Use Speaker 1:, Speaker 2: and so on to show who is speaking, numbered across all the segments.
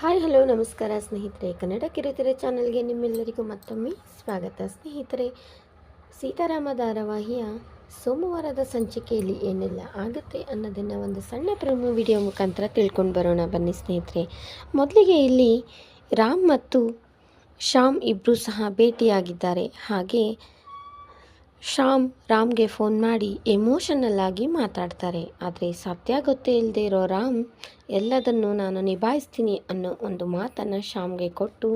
Speaker 1: Hi, hello, ನಮಸ್ಕಾರ ಸ್ನೇಹಿತರೆ. ಕನ್ನಡ ಕಿರುತೆರೆ ಚಾನಲ್ಗೆ ನಿಮ್ಮೆಲ್ಲರಿಗೂ ಮತ್ತೊಮ್ಮೆ ಸ್ವಾಗತ. ಸ್ನೇಹಿತರೆ, ಸೀತಾರಾಮ ಧಾರಾವಾಹಿಯ ಸೋಮವಾರದ ಸಂಚಿಕೆಯಲ್ಲಿ ಏನೆಲ್ಲ ಆಗುತ್ತೆ ಅನ್ನೋದನ್ನು ಒಂದು ಸಣ್ಣ ಪ್ರಮು ವಿಡಿಯೋ ಮುಖಾಂತರ ತಿಳ್ಕೊಂಡು ಬರೋಣ ಬನ್ನಿ ಸ್ನೇಹಿತರೆ. ಮೊದಲಿಗೆ ಇಲ್ಲಿ ರಾಮ್ ಮತ್ತು ಶ್ಯಾಮ್ ಇಬ್ಬರು ಸಹ ಭೇಟಿಯಾಗಿದ್ದಾರೆ. ಹಾಗೆ ಶ್ಯಾಮ್ ರಾಮ್ಗೆ ಫೋನ್ ಮಾಡಿ ಎಮೋಷನಲ್ ಆಗಿ ಮಾತಾಡ್ತಾರೆ. ಆದರೆ ಸತ್ಯ ಗೊತ್ತೇ ಇಲ್ಲದೆ ಇರೋ ರಾಮ್, ಎಲ್ಲದನ್ನು ನಾನು ನಿಭಾಯಿಸ್ತೀನಿ ಅನ್ನೋ ಒಂದು ಮಾತನ್ನು ಶ್ಯಾಮ್ಗೆ ಕೊಟ್ಟು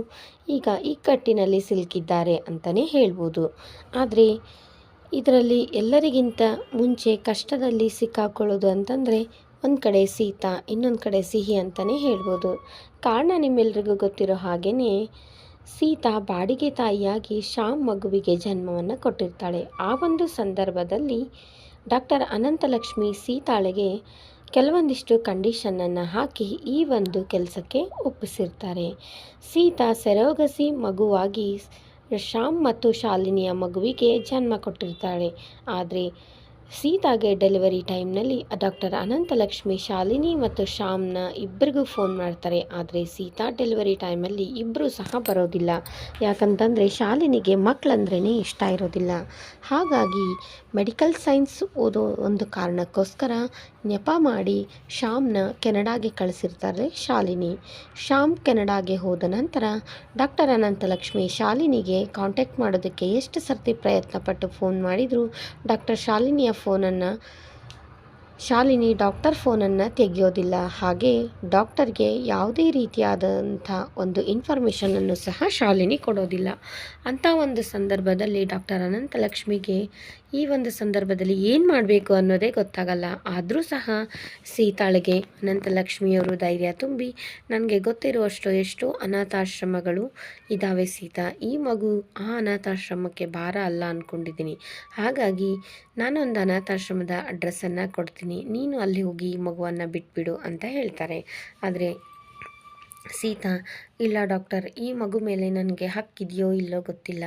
Speaker 1: ಈಗ ಇಕ್ಕಟ್ಟಿನಲ್ಲಿ ಸಿಲುಕಿದ್ದಾರೆ ಅಂತಲೇ ಹೇಳ್ಬೋದು. ಆದರೆ ಇದರಲ್ಲಿ ಎಲ್ಲರಿಗಿಂತ ಮುಂಚೆ ಕಷ್ಟದಲ್ಲಿ ಸಿಕ್ಕಾಕೊಳ್ಳೋದು ಅಂತಂದರೆ ಒಂದು ಕಡೆ ಸೀತಾ, ಇನ್ನೊಂದು ಕಡೆ ಸಿಹಿ ಅಂತಲೇ ಹೇಳ್ಬೋದು. ಕಾರಣ ನಿಮ್ಮೆಲ್ರಿಗೂ ಗೊತ್ತಿರೋ ಹಾಗೆಯೇ ಸೀತಾ ಬಾಡಿಗೆ ತಾಯಿಯಾಗಿ ಶ್ಯಾಮ್ ಮಗುವಿಗೆ ಜನ್ಮವನ್ನು ಕೊಟ್ಟಿರ್ತಾಳೆ. ಆ ಒಂದು ಸಂದರ್ಭದಲ್ಲಿ ಡಾಕ್ಟರ್ ಅನಂತಲಕ್ಷ್ಮಿ ಸೀತಾಳೆಗೆ ಕೆಲವೊಂದಿಷ್ಟು ಕಂಡೀಷನನ್ನು ಹಾಕಿ ಈ ಒಂದು ಕೆಲಸಕ್ಕೆ ಒಪ್ಪಿಸಿರ್ತಾರೆ. ಸೀತಾ ಸೆರೋಗಸಿ ಮಗುವಾಗಿ ಶ್ಯಾಮ್ ಮತ್ತು ಶಾಲಿನಿಯ ಮಗುವಿಗೆ ಜನ್ಮ ಕೊಟ್ಟಿರ್ತಾಳೆ. ಆದರೆ ಸೀತಾಗೆ ಡೆಲಿವರಿ ಟೈಮ್ನಲ್ಲಿ ಡಾಕ್ಟರ್ ಅನಂತಲಕ್ಷ್ಮಿ, ಶಾಲಿನಿ ಮತ್ತು ಶ್ಯಾಮ್ನ ಇಬ್ಬರಿಗೂ ಫೋನ್ ಮಾಡ್ತಾರೆ. ಆದರೆ ಸೀತಾ ಡೆಲಿವರಿ ಟೈಮಲ್ಲಿ ಇಬ್ಬರೂ ಸಹ ಬರೋದಿಲ್ಲ. ಯಾಕಂತಂದರೆ ಶಾಲಿನಿಗೆ ಮಕ್ಕಳಂದ್ರೇ ಇಷ್ಟ ಇರೋದಿಲ್ಲ. ಹಾಗಾಗಿ ಮೆಡಿಕಲ್ ಸೈನ್ಸ್ ಓದೋ ಒಂದು ಕಾರಣಕ್ಕೋಸ್ಕರ ನೆಪ ಮಾಡಿ ಶ್ಯಾಮ್ನ ಕೆನಡಾಗೆ ಕಳಿಸಿರ್ತಾರೆ ಶಾಲಿನಿ. ಶ್ಯಾಮ್ ಕೆನಡಾಗೆ ಹೋದ ನಂತರ ಡಾಕ್ಟರ್ ಅನಂತಲಕ್ಷ್ಮಿ ಶಾಲಿನಿಗೆ ಕಾಂಟ್ಯಾಕ್ಟ್ ಮಾಡೋದಕ್ಕೆ ಎಷ್ಟು ಸರ್ತಿ ಪ್ರಯತ್ನಪಟ್ಟು ಫೋನ್ ಮಾಡಿದರೂ ಡಾಕ್ಟರ್ ಶಾಲಿನಿಯ ಫೋನನ್ನು, ಶಾಲಿನಿ ಡಾಕ್ಟರ್ ಫೋನನ್ನು ತೆಗೆಯೋದಿಲ್ಲ. ಹಾಗೆ ಡಾಕ್ಟರ್ಗೆ ಯಾವುದೇ ರೀತಿಯಾದಂಥ ಒಂದು ಇನ್ಫಾರ್ಮೇಷನನ್ನು ಸಹ ಶಾಲಿನಿ ಕೊಡೋದಿಲ್ಲ. ಅಂಥ ಒಂದು ಸಂದರ್ಭದಲ್ಲಿ ಡಾಕ್ಟರ್ ಅನಂತಲಕ್ಷ್ಮಿಗೆ ಈ ಒಂದು ಸಂದರ್ಭದಲ್ಲಿ ಏನು ಮಾಡಬೇಕು ಅನ್ನೋದೇ ಗೊತ್ತಾಗಲ್ಲ. ಆದರೂ ಸಹ ಸೀತಾಳಿಗೆ ಅನಂತಲಕ್ಷ್ಮಿಯವರು ಧೈರ್ಯ ತುಂಬಿ, ನನಗೆ ಗೊತ್ತಿರುವಷ್ಟು ಎಷ್ಟು ಅನಾಥಾಶ್ರಮಗಳು ಇದ್ದಾವೆ ಸೀತಾ. ಈ ಮಗು ಆ ಅನಾಥಾಶ್ರಮಕ್ಕೆ ಭಾರ ಅಲ್ಲ ಅಂದ್ಕೊಂಡಿದ್ದೀನಿ ಹಾಗಾಗಿ ನಾನೊಂದು ಅನಾಥಾಶ್ರಮದ ಅಡ್ರೆಸ್ಸನ್ನು ಕೊಡ್ತೀನಿ. ನೀನು ಅಲ್ಲಿ ಹೋಗಿ ಈ ಮಗುವನ್ನು ಬಿಟ್ಬಿಡು ಅಂತ ಹೇಳ್ತಾರೆ. ಆದರೆ ಸೀತಾ, ಇಲ್ಲ ಡಾಕ್ಟರ್, ಈ ಮಗು ಮೇಲೆ ನನಗೆ ಹಕ್ಕಿದೆಯೋ ಇಲ್ಲೋ ಗೊತ್ತಿಲ್ಲ.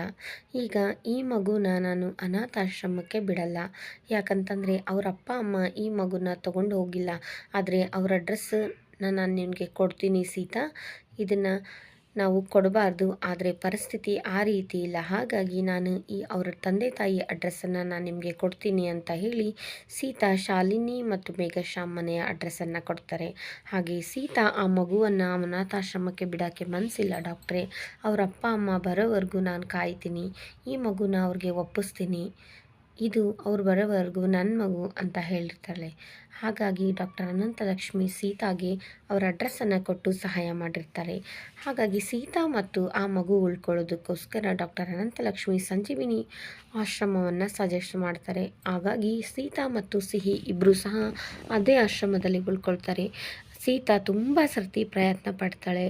Speaker 1: ಈಗ ಈ ಮಗುನ ನಾನು ಅನಾಥಾಶ್ರಮಕ್ಕೆ ಬಿಡಲ್ಲ. ಯಾಕಂತಂದರೆ ಅವರ ಅಪ್ಪ, ಅಮ್ಮ ಈ ಮಗುನ ತಗೊಂಡು ಹೋಗಿಲ್ಲ. ಆದರೆ ಅವರ ಅಡ್ರೆಸ್ಸನ್ನ ನಾನು ನಿಮಗೆ ಕೊಡ್ತೀನಿ ಸೀತಾ. ಇದನ್ನು ನಾವು ಕೊಡಬಾರ್ದು. ಆದರೆ ಪರಿಸ್ಥಿತಿ ಆ ರೀತಿ ಇಲ್ಲ. ಹಾಗಾಗಿ ನಾನು ಈ ಅವರ ತಂದೆ ತಾಯಿ ಅಡ್ರೆಸ್ಸನ್ನು ನಾನು ನಿಮಗೆ ಕೊಡ್ತೀನಿ ಅಂತ ಹೇಳಿ ಸೀತಾ, ಶಾಲಿನಿ ಮತ್ತು ಮೇಘಶ್ಯಾಮ್ ಮನೆಯ ಅಡ್ರೆಸ್ಸನ್ನು ಕೊಡ್ತಾರೆ. ಹಾಗೆ ಸೀತಾ ಆ ಮಗುವನ್ನು ಅನಾಥಾಶ್ರಮಕ್ಕೆ ಬಿಡೋಕ್ಕೆ ಮನಸ್ಸಿಲ್ಲ ಡಾಕ್ಟ್ರೆ. ಅವರ ಅಪ್ಪ, ಅಮ್ಮ ಬರೋವರೆಗೂ ನಾನು ಕಾಯ್ತೀನಿ. ಈ ಮಗುನ ಅವ್ರಿಗೆ ಒಪ್ಪಿಸ್ತೀನಿ. ಇದು ಅವ್ರು ಬರೋವರೆಗೂ ನನ್ನ ಮಗು ಅಂತ ಹೇಳಿರ್ತಾಳೆ. ಹಾಗಾಗಿ ಡಾಕ್ಟರ್ ಅನಂತಲಕ್ಷ್ಮಿ ಸೀತಾಗೆ ಅವರ ಅಡ್ರೆಸ್ಸನ್ನು ಕೊಟ್ಟು ಸಹಾಯ ಮಾಡಿರ್ತಾರೆ. ಹಾಗಾಗಿ ಸೀತಾ ಮತ್ತು ಆ ಮಗು ಉಳ್ಕೊಳ್ಳೋದಕ್ಕೋಸ್ಕರ ಡಾಕ್ಟರ್ ಅನಂತಲಕ್ಷ್ಮಿ ಸಂಜೀವಿನಿ ಆಶ್ರಮವನ್ನು ಸಜೆಸ್ಟ್ ಮಾಡ್ತಾರೆ. ಹಾಗಾಗಿ ಸೀತಾ ಮತ್ತು ಸಿಹಿ ಇಬ್ಬರು ಸಹ ಅದೇ ಆಶ್ರಮದಲ್ಲಿ ಉಳ್ಕೊಳ್ತಾರೆ. ಸೀತಾ ತುಂಬ ಸರ್ತಿ ಪ್ರಯತ್ನ ಪಡ್ತಾಳೆ.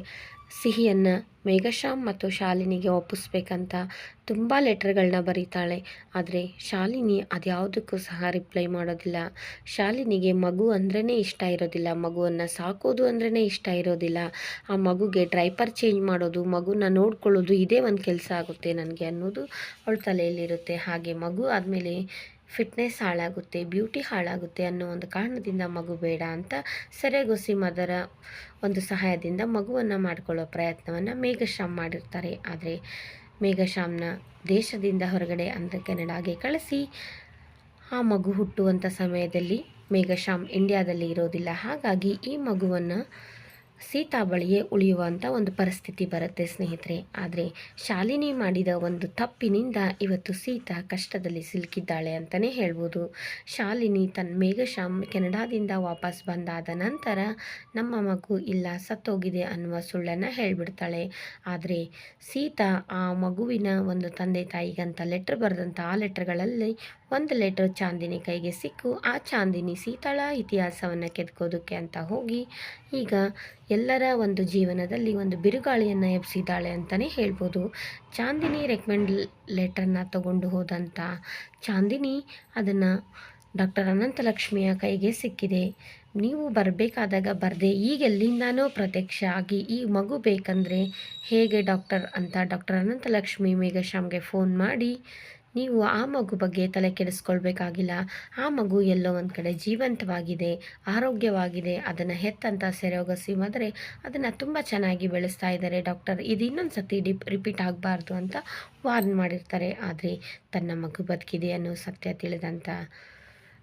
Speaker 1: ಸಿಹಿಯನ್ನು ಮೇಘಶ್ಯಾಮ್ ಮತ್ತು ಶಾಲಿನಿಗೆ ಒಪ್ಪಿಸ್ಬೇಕಂತ ತುಂಬ ಲೆಟರ್ಗಳನ್ನ ಬರೀತಾಳೆ. ಆದರೆ ಶಾಲಿನಿ ಅದ್ಯಾವುದಕ್ಕೂ ಸಹ ರಿಪ್ಲೈ ಮಾಡೋದಿಲ್ಲ. ಶಾಲಿನಿಗೆ ಮಗು ಅಂದ್ರೇ ಇಷ್ಟ ಇರೋದಿಲ್ಲ. ಮಗುವನ್ನು ಸಾಕೋದು ಅಂದ್ರೇ ಇಷ್ಟ ಇರೋದಿಲ್ಲ. ಆ ಮಗುಗೆ ಡ್ರೈಪರ್ ಚೇಂಜ್ ಮಾಡೋದು, ಮಗುನ ನೋಡ್ಕೊಳ್ಳೋದು ಇದೇ ಒಂದು ಕೆಲಸ ಆಗುತ್ತೆ ನನಗೆ ಅನ್ನೋದು ಅವಳ ತಲೆಯಲ್ಲಿರುತ್ತೆ. ಹಾಗೆ ಮಗು ಆದಮೇಲೆ ಫಿಟ್ನೆಸ್ ಹಾಳಾಗುತ್ತೆ ಬ್ಯೂಟಿ ಹಾಳಾಗುತ್ತೆ ಅನ್ನೋ ಒಂದು ಕಾರಣದಿಂದ ಮಗು ಬೇಡ ಅಂತ ಸೆರೆಗೊಸಿ ಮದರ ಒಂದು ಸಹಾಯದಿಂದ ಮಗುವನ್ನು ಮಾಡಿಕೊಳ್ಳೋ ಪ್ರಯತ್ನವನ್ನು ಮೇಘಶ್ಯಾಮ್ ಮಾಡಿರ್ತಾರೆ. ಆದರೆ ಮೇಘಶ್ಯಾಮ್ನ ದೇಶದಿಂದ ಹೊರಗಡೆ ಅಂದರೆ ಕೆನಡಾಗೆ ಕಳಿಸಿ, ಆ ಮಗು ಹುಟ್ಟುವಂಥ ಸಮಯದಲ್ಲಿ ಮೇಘಶ್ಯಾಮ್ ಇಂಡಿಯಾದಲ್ಲಿ ಇರೋದಿಲ್ಲ. ಹಾಗಾಗಿ ಈ ಮಗುವನ್ನು ಸೀತಾ ಬಳಿಯೇ ಉಳಿಯುವಂಥ ಒಂದು ಪರಿಸ್ಥಿತಿ ಬರುತ್ತೆ ಸ್ನೇಹಿತರೆ. ಆದರೆ ಶಾಲಿನಿ ಮಾಡಿದ ಒಂದು ತಪ್ಪಿನಿಂದ ಇವತ್ತು ಸೀತಾ ಕಷ್ಟದಲ್ಲಿ ಸಿಲುಕಿದ್ದಾಳೆ ಅಂತಲೇ ಹೇಳ್ಬೋದು. ಶಾಲಿನಿ ತನ್ನ ಮೇಘಶಾಮ್ ಕೆನಡಾದಿಂದ ವಾಪಸ್ ಬಂದಾದ ನಂತರ ನಮ್ಮ ಮಗು ಇಲ್ಲ, ಸತ್ತೋಗಿದೆ ಅನ್ನುವ ಸುಳ್ಳನ್ನು ಹೇಳಿಬಿಡ್ತಾಳೆ. ಆದರೆ ಸೀತಾ ಆ ಮಗುವಿನ ಒಂದು ತಂದೆ ತಾಯಿಗಂತ ಲೆಟ್ರ್ ಬರೆದಂಥ ಆ ಲೆಟ್ರ್ಗಳಲ್ಲಿ ಒಂದು ಲೆಟರ್ ಚಾಂದಿನಿ ಕೈಗೆ ಸಿಕ್ಕು. ಆ ಚಾಂದಿನಿ ಸೀತಾಳ ಇತಿಹಾಸವನ್ನು ಕೆದ್ಕೋದಕ್ಕೆ ಅಂತ ಹೋಗಿ, ಈಗ ಎಲ್ಲರ ಒಂದು ಜೀವನದಲ್ಲಿ ಒಂದು ಬಿರುಗಾಳಿಯನ್ನು ಎಬ್ಸಿದ್ದಾಳೆ ಅಂತಲೇ ಹೇಳ್ಬೋದು. ಚಾಂದಿನಿ ರೆಕಮೆಂಡ್ ಲೆಟರ್ನ ತಗೊಂಡು ಹೋದಂಥ ಚಾಂದಿನಿ ಅದನ್ನು ಡಾಕ್ಟರ್ ಅನಂತಲಕ್ಷ್ಮಿಯ ಕೈಗೆ ಸಿಕ್ಕಿದೆ. ನೀವು ಬರಬೇಕಾದಾಗ ಬರದೆ, ಈಗ ಎಲ್ಲಿಂದಾನೋ ಪ್ರತ್ಯಕ್ಷ ಆಗಿ ಈ ಮಗು ಬೇಕಂದರೆ ಹೇಗೆ ಡಾಕ್ಟರ್ ಅಂತ ಡಾಕ್ಟರ್ ಅನಂತಲಕ್ಷ್ಮಿ ಮೇಘಶಾಮ್ಗೆ ಫೋನ್ ಮಾಡಿ ನೀವು ಆ ಮಗು ಬಗ್ಗೆ ತಲೆ ಕೆಡಿಸ್ಕೊಳ್ಬೇಕಾಗಿಲ್ಲ. ಆ ಮಗು ಎಲ್ಲೋ ಒಂದು ಕಡೆ ಜೀವಂತವಾಗಿದೆ, ಆರೋಗ್ಯವಾಗಿದೆ, ಅದನ್ನು ಹೆತ್ತಂತ ಸೆರೋಗಸಿ ಮಾದರೆ ಅದನ್ನು ತುಂಬ ಚೆನ್ನಾಗಿ ಬೆಳೆಸ್ತಾ ಇದ್ದಾರೆ ಡಾಕ್ಟರ್. ಇದು ಇನ್ನೊಂದು ಸತಿ ಡಿಪ್ ರಿಪೀಟ್ ಆಗಬಾರ್ದು ಅಂತ ವಾರ್ನ್ ಮಾಡಿರ್ತಾರೆ. ಆದರೆ ತನ್ನ ಮಗು ಬದುಕಿದೆ ಅನ್ನೋ ಸತ್ಯ ತಿಳಿದಂಥ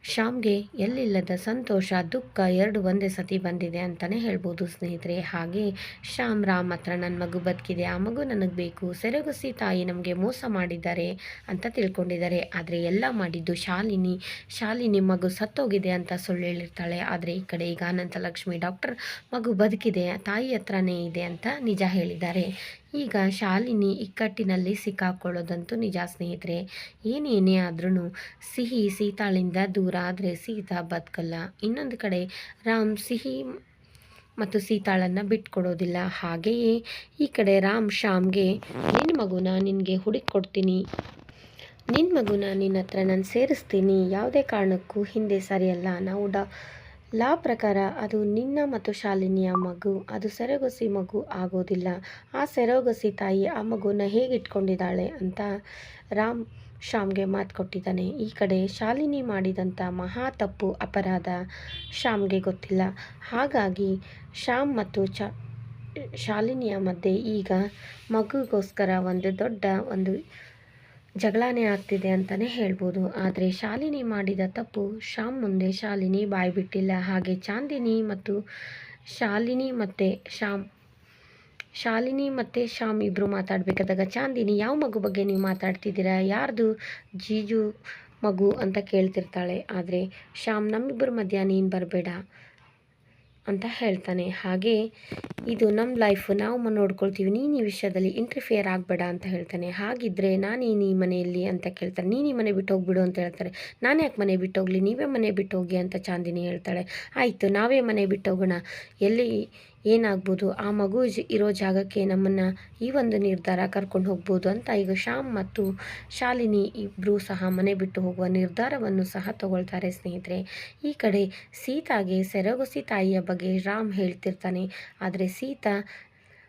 Speaker 1: ಶ್ಯಾಮ್ಗೆ ಎಲ್ಲಿಲ್ಲದ ಸಂತೋಷ, ದುಃಖ ಎರಡು ಒಂದೇ ಸತಿ ಬಂದಿದೆ ಅಂತಲೇ ಹೇಳ್ಬೋದು ಸ್ನೇಹಿತರೆ. ಹಾಗೆ ಶ್ಯಾಮ್ ರಾಮ್ ಹತ್ರ ನನ್ನ ಮಗು ಬದುಕಿದೆ, ಆ ಮಗು ನನಗೆ ಬೇಕು, ಸೆರೆಗುಸಿ ತಾಯಿ ನಮಗೆ ಮೋಸ ಮಾಡಿದ್ದಾರೆ ಅಂತ ತಿಳ್ಕೊಂಡಿದ್ದಾರೆ. ಆದರೆ ಎಲ್ಲ ಮಾಡಿದ್ದು ಶಾಲಿನಿ. ಶಾಲಿನಿ ಮಗು ಸತ್ತೋಗಿದೆ ಅಂತ ಸುಳ್ಳು ಹೇಳಿರ್ತಾಳೆ. ಆದರೆ ಈ ಕಡೆ ಈಗ ಅನಂತಲಕ್ಷ್ಮಿ ಡಾಕ್ಟರ್ ಮಗು ಬದುಕಿದೆ, ತಾಯಿ ಹತ್ರನೇ ಇದೆ ಅಂತ ನಿಜ ಹೇಳಿದ್ದಾರೆ. ಈಗ ಶಾಲಿನಿ ಇಕ್ಕಟ್ಟಿನಲ್ಲಿ ಸಿಕ್ಕಾಕೊಳ್ಳೋದಂತೂ ನಿಜ, ಸ್ನೇಹಿತರೆ. ಏನೇನೇ ಆದ್ರೂ ಸಿಹಿ ಸೀತಾಳಿಂದ ದೂರ ಆದರೆ ಸೀತಾ ಬದುಕಲ್ಲ. ಇನ್ನೊಂದು ಕಡೆ ರಾಮ್ ಸಿಹಿ ಮತ್ತು ಸೀತಾಳನ್ನು ಬಿಟ್ಕೊಡೋದಿಲ್ಲ. ಹಾಗೆಯೇ ಈ ಕಡೆ ರಾಮ್ ಶ್ಯಾಮ್ಗೆ ನಿನ್ನ ಮಗುನ ನಿನಗೆ ಹುಡುಕೊಡ್ತೀನಿ ನಿನ್ನ ಮಗುನ ನಿನ್ನ ಹತ್ರ ನಾನು ಸೇರಿಸ್ತೀನಿ. ಯಾವುದೇ ಕಾರಣಕ್ಕೂ ಹಿಂದೆ ಸರಿಯಲ್ಲ. ನಾವು ಡಾ ಲಾ ಪ್ರಕಾರ ಅದು ನಿನ್ನ ಮತ್ತು ಶಾಲಿನಿಯ ಮಗು, ಅದು ಸೆರೆಗೊಸಿ ಮಗು ಆಗೋದಿಲ್ಲ. ಆ ಸೆರೆಗೊಸಿ ತಾಯಿ ಆ ಮಗುನ ಹೇಗೆ ಇಟ್ಕೊಂಡಿದ್ದಾಳೆ ಅಂತ ರಾಮ್ ಶ್ಯಾಮ್ಗೆ ಮಾತು ಕೊಟ್ಟಿದ್ದಾನೆ. ಈ ಕಡೆ ಶಾಲಿನಿ ಮಾಡಿದಂಥ ಮಹಾ ತಪ್ಪು ಅಪರಾಧ ಶ್ಯಾಮ್ಗೆ ಗೊತ್ತಿಲ್ಲ. ಹಾಗಾಗಿ ಶ್ಯಾಮ್ ಮತ್ತು ಚ, ಶಾಲಿನಿಯ ಮಧ್ಯೆ ಈಗ ಮಗುಗೋಸ್ಕರ ಒಂದು ದೊಡ್ಡ ಒಂದು ಜಗಳಾನೇ ಆಗ್ತಿದೆ ಅಂತಲೇ ಹೇಳ್ಬೋದು. ಆದರೆ ಶಾಲಿನಿ ಮಾಡಿದ ತಪ್ಪು ಶ್ಯಾಮ್ ಮುಂದೆ ಶಾಲಿನಿ ಬಾಯಿ ಬಿಟ್ಟಿಲ್ಲ. ಹಾಗೆ ಚಾಂದಿನಿ ಮತ್ತು ಶಾಲಿನಿ ಮತ್ತು ಶ್ಯಾಮ್, ಶಾಲಿನಿ ಮತ್ತು ಶ್ಯಾಮ್ ಇಬ್ಬರು ಮಾತಾಡಬೇಕಾದಾಗ ಚಾಂದಿನಿ, ಯಾವ ಮಗು ಬಗ್ಗೆ ನೀವು ಮಾತಾಡ್ತಿದ್ದೀರಾ? ಯಾರ್ದು ಜೀಜು ಮಗು? ಅಂತ ಕೇಳ್ತಿರ್ತಾಳೆ. ಆದರೆ ಶ್ಯಾಮ್, ನಮ್ಮಿಬ್ಬರ ಮಧ್ಯ ನೀನು ಬರಬೇಡ. ಅಂತ ಹೇಳ್ತಾನೆ. ಹಾಗೆ ಇದು ನಮ್ಮ ಲೈಫ್ ನಾವು ನೋಡ್ಕೊಳ್ತೀವಿ. ನೀನು ಈ ವಿಷಯದಲ್ಲಿ ಇಂಟರ್ಫಿಯರ್ ಆಗಬೇಡ ಅಂತ ಹೇಳ್ತಾನೆ. ಹಾಗಿದ್ದರೆ ನಾನೇನು ಈ ಮನೆಯಲ್ಲಿ ಅಂತ ಕೇಳ್ತಾರೆ ನೀನು ಈ ಮನೆ ಬಿಟ್ಟು ಹೋಗ್ಬಿಡು ಅಂತ ಹೇಳ್ತಾರೆ. ನಾನು ಯಾಕೆ ಮನೆ ಬಿಟ್ಟು ಹೋಗಲಿ ನೀವೇ ಮನೆ ಬಿಟ್ಟು ಹೋಗಿ ಅಂತ ಚಾಂದಿನಿ ಹೇಳ್ತಾಳೆ. ಆಯಿತು, ನಾವೇ ಮನೆ ಬಿಟ್ಟು ಹೋಗೋಣ ಎಲ್ಲಿ ಏನಾಗ್ಬೋದು? ಆ ಮಗು ಇರೋ ಜಾಗಕ್ಕೆ ನಮ್ಮನ್ನು ಈ ಒಂದು ನಿರ್ಧಾರ ಕರ್ಕೊಂಡು ಹೋಗ್ಬೋದು ಅಂತ ಈಗ ಶ್ಯಾಮ್ ಮತ್ತು ಶಾಲಿನಿ ಇಬ್ಬರೂ ಸಹ ಮನೆ ಬಿಟ್ಟು ಹೋಗುವ ನಿರ್ಧಾರವನ್ನು ಸಹ ತಗೊಳ್ತಾರೆ ಸ್ನೇಹಿತರೆ. ಈ ಕಡೆ ಸೀತಾಗೆ ಸೆರಗುಸಿ ತಾಯಿಯ ಬಗ್ಗೆ ರಾಮ್ ಹೇಳ್ತಿರ್ತಾನೆ. ಆದರೆ ಸೀತಾ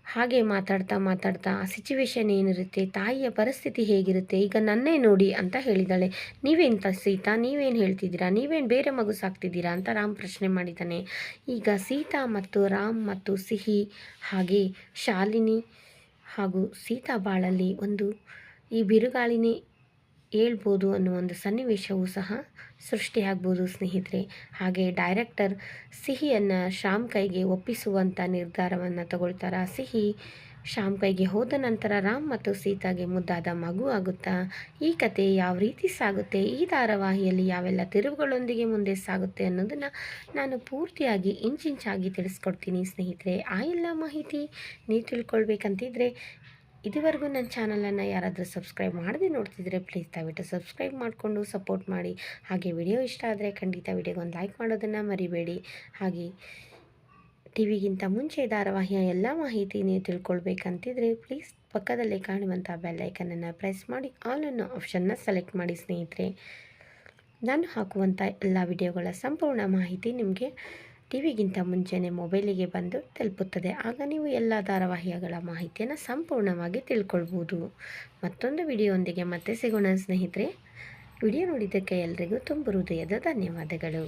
Speaker 1: ಹಾಗೆ ಮಾತಾಡ್ತಾ ಮಾತಾಡ್ತಾ ಆ ಸಿಚುವೇಶನ್ ಏನಿರುತ್ತೆ, ತಾಯಿಯ ಪರಿಸ್ಥಿತಿ ಹೇಗಿರುತ್ತೆ, ಈಗ ನನ್ನೇ ನೋಡಿ ಅಂತ ಹೇಳಿದಾಳೆ. ನೀವೇನು ಸೀತಾ? ನೀವೇನು ಹೇಳ್ತಿದ್ದೀರಾ? ನೀವೇನು ಬೇರೆ ಮಗು ಸಾಕ್ತಿದ್ದೀರಾ ಅಂತ ರಾಮ್ ಪ್ರಶ್ನೆ ಮಾಡಿದ್ದಾನೆ ಈಗ ಸೀತಾ ಮತ್ತು ರಾಮ್ ಮತ್ತು ಸಿಹಿ ಹಾಗೆ ಶಾಲಿನಿ ಹಾಗೂ ಸೀತಾ ಬಾಳಲ್ಲಿ ಒಂದು ಈ ಬಿರುಗಾಳಿನೇ ಹೇಳ್ಬೋದು ಅನ್ನೋ ಒಂದು ಸನ್ನಿವೇಶವೂ ಸಹ ಸೃಷ್ಟಿಯಾಗ್ಬೋದು, ಸ್ನೇಹಿತರೆ. ಹಾಗೆ ಡೈರೆಕ್ಟರ್ ಸಿಹಿಯನ್ನು ಶ್ಯಾಮ್ ಕೈಗೆ ಒಪ್ಪಿಸುವಂಥ ನಿರ್ಧಾರವನ್ನು ತಗೊಳ್ತಾರೆ? ಸಿಹಿ ಶ್ಯಾಮ್ ಕೈಗೆ ಹೋದ ನಂತರ ರಾಮ್ ಮತ್ತು ಸೀತಾಗೆ ಮುದ್ದಾದ ಮಗು ಆಗುತ್ತಾ? ಈ ಕತೆ ಯಾವ ರೀತಿ ಸಾಗುತ್ತೆ? ಈ ಧಾರಾವಾಹಿಯಲ್ಲಿ ಯಾವೆಲ್ಲ ತಿರುವುಗಳೊಂದಿಗೆ ಮುಂದೆ ಸಾಗುತ್ತೆ ಅನ್ನೋದನ್ನು ನಾನು ಪೂರ್ತಿಯಾಗಿ ಇಂಚಿಂಚಾಗಿ ತಿಳಿಸ್ಕೊಡ್ತೀನಿ, ಸ್ನೇಹಿತರೆ. ಆ ಎಲ್ಲ ಮಾಹಿತಿ ನೀವು ತಿಳ್ಕೊಳ್ಬೇಕಂತಿದ್ರೆ ಇದುವರೆಗೂ ನನ್ನ ಚಾನಲನ್ನು ಯಾರಾದರೂ ಸಬ್ಸ್ಕ್ರೈಬ್ ಮಾಡದೆ ನೋಡ್ತಿದ್ರೆ ಪ್ಲೀಸ್ ದಯವಿಟ್ಟು ಸಬ್ಸ್ಕ್ರೈಬ್ ಮಾಡಿಕೊಂಡು ಸಪೋರ್ಟ್ ಮಾಡಿ. ಹಾಗೆ ವಿಡಿಯೋ ಇಷ್ಟ ಆದರೆ ಖಂಡಿತ ವಿಡಿಯೋಗೆ ಒಂದು ಲೈಕ್ ಮಾಡೋದನ್ನು ಮರಿಬೇಡಿ. ಹಾಗೆ ಟಿ ವಿಗಿಂತ ಮುಂಚೆ ಧಾರಾವಾಹಿಯ ಎಲ್ಲ ಮಾಹಿತಿ ನೀವು ತಿಳ್ಕೊಳ್ಬೇಕಂತಿದ್ರೆ ಪ್ಲೀಸ್ ಪಕ್ಕದಲ್ಲೇ ಕಾಣುವಂಥ ಬೆಲ್ಲೈಕನನ್ನು ಪ್ರೆಸ್ ಮಾಡಿ ಆಲ್ ಅನ್ನೋ ಆಪ್ಷನ್ನ ಸೆಲೆಕ್ಟ್ ಮಾಡಿ ಸ್ನೇಹಿತರೆ. ನಾನು ಹಾಕುವಂಥ ಎಲ್ಲ ವಿಡಿಯೋಗಳ ಸಂಪೂರ್ಣ ಮಾಹಿತಿ ನಿಮಗೆ ಟಿವಿಗಿಂತ ಮುಂಚೆನೇ ಮೊಬೈಲಿಗೆ ಬಂದು ತಲುಪುತ್ತದೆ. ಆಗ ನೀವು ಎಲ್ಲ ಧಾರಾವಾಹಿಗಳ ಮಾಹಿತಿಯನ್ನು ಸಂಪೂರ್ಣವಾಗಿ ತಿಳ್ಕೊಳ್ಬೋದು. ಮತ್ತೊಂದು ವಿಡಿಯೋಂದಿಗೆ ಮತ್ತೆ ಸಿಗೋಣ ಸ್ನೇಹಿತರೆ. ವಿಡಿಯೋ ನೋಡಿದ್ದಕ್ಕೆ ಎಲ್ರಿಗೂ ತುಂಬ ಹೃದಯದ ಧನ್ಯವಾದಗಳು.